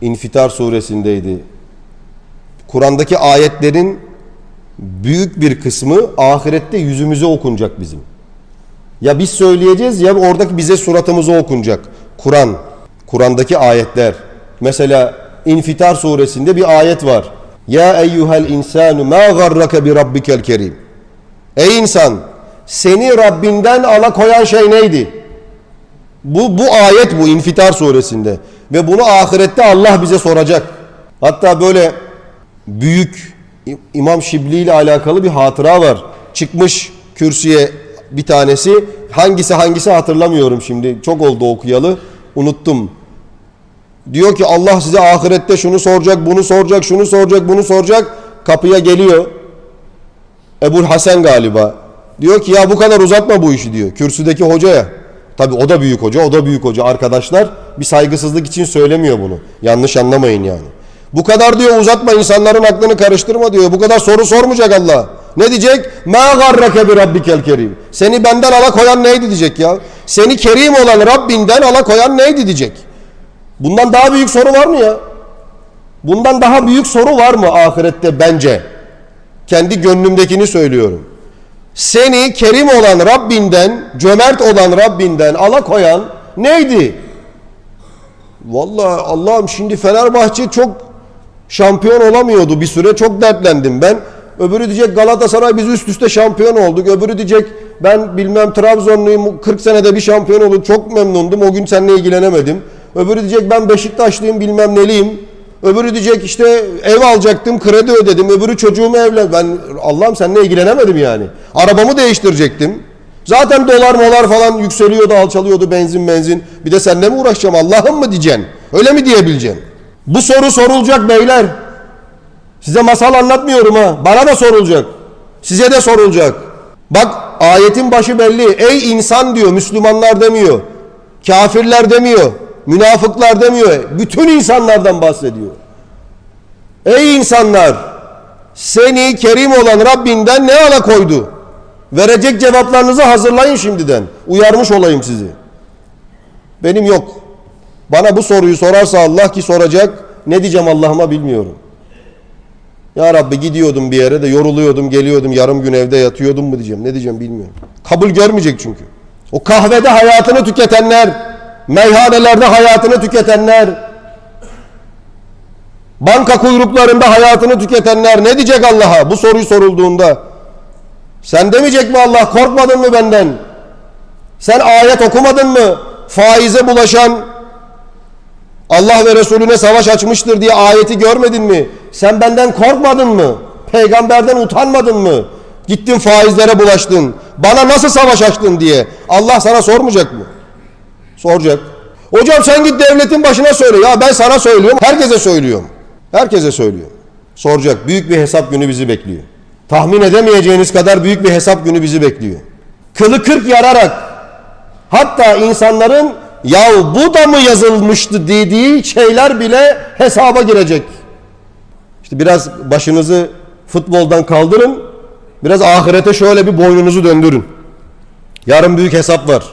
İnfitar suresindeydi. Kur'an'daki ayetlerin büyük bir kısmı ahirette yüzümüze okunacak bizim. Ya biz söyleyeceğiz ya oradaki bize suratımıza okunacak. Kur'an, Kur'an'daki ayetler. Mesela İnfitar suresinde bir ayet var. Ya eyyuhel insanu ma garrake bi rabbikel kerim. Ey insan seni Rabbinden alakoyan şey neydi? Bu, bu ayet bu İnfitar suresinde. Ve bunu ahirette Allah bize soracak. Hatta böyle büyük İmam Şibli ile alakalı bir hatıra var. Çıkmış kürsüye bir tanesi. Hangisi hangisi hatırlamıyorum şimdi. Çok oldu okuyalı. Unuttum. Diyor ki Allah size ahirette şunu soracak, bunu soracak, şunu soracak, bunu soracak. Kapıya geliyor. Ebul Hasan galiba. Diyor ki ya bu kadar uzatma bu işi diyor. Kürsüdeki hocaya. Tabi o da büyük hoca, o da büyük hoca. Arkadaşlar bir saygısızlık için söylemiyor bunu. Yanlış anlamayın yani. Bu kadar diyor uzatma insanların aklını karıştırma diyor. Bu kadar soru sormayacak Allah. Ne diyecek? Ma garrake bi rabbikel kerim. Seni benden alakoyan neydi diyecek ya. Seni kerim olan Rabbinden alakoyan neydi diyecek. Bundan daha büyük soru var mı ya? Bundan daha büyük soru var mı ahirette bence? Kendi gönlümdekini söylüyorum. Seni kerim olan Rabbinden, cömert olan Rabbinden alakoyan neydi? Vallahi Allah'ım şimdi Fenerbahçe çok şampiyon olamıyordu bir süre. Çok dertlendim ben. Öbürü diyecek Galatasaray biz üst üste şampiyon olduk. Öbürü diyecek ben bilmem Trabzonluyum 40 senede bir şampiyon olduk. Çok memnundum. O gün seninle ilgilenemedim. Öbürü diyecek ben Beşiktaşlıyım bilmem neliyim. Öbürü diyecek işte ev alacaktım kredi ödedim. Öbürü çocuğumu evlen. Ben Allah'ım seninle ilgilenemedim yani. Arabamı değiştirecektim. Zaten dolar molar falan yükseliyordu alçalıyordu benzin benzin. Bir de seninle mi uğraşacağım Allah'ım mı diyeceksin? Öyle mi diyebileceksin? Bu soru sorulacak beyler. Size masal anlatmıyorum ha. Bana da sorulacak. Size de sorulacak. Bak ayetin başı belli. Ey insan diyor Müslümanlar demiyor. Kafirler demiyor. Münafıklar demiyor. Bütün insanlardan bahsediyor. Ey insanlar seni kerim olan Rabbinden ne ala koydu? Verecek cevaplarınızı hazırlayın şimdiden. Uyarmış olayım sizi. Benim yok. Bana bu soruyu sorarsa Allah ki soracak ne diyeceğim Allah'ıma bilmiyorum. Ya Rabbi gidiyordum bir yere de yoruluyordum geliyordum yarım gün evde yatıyordum mu diyeceğim ne diyeceğim bilmiyorum. Kabul görmeyecek çünkü. O kahvede hayatını tüketenler, meyhanelerde hayatını tüketenler, banka kuyruklarında hayatını tüketenler ne diyecek Allah'a bu soruyu sorulduğunda? Sen demeyecek mi Allah korkmadın mı benden? Sen ayet okumadın mı? Faize bulaşan Allah ve Resulüne savaş açmıştır diye ayeti görmedin mi? Sen benden korkmadın mı? Peygamberden utanmadın mı? Gittin faizlere bulaştın. Bana nasıl savaş açtın diye. Allah sana sormayacak mı? Soracak. Hocam sen git devletin başına söyle. Ya ben sana söylüyorum. Herkese söylüyorum. Herkese söylüyorum. Soracak. Büyük bir hesap günü bizi bekliyor. Tahmin edemeyeceğiniz kadar büyük bir hesap günü bizi bekliyor. Kılı kırk yararak hatta insanların ya bu da mı yazılmıştı dediği şeyler bile hesaba girecek. İşte biraz başınızı futboldan kaldırın. Biraz ahirete şöyle bir boynunuzu döndürün. Yarın büyük hesap var.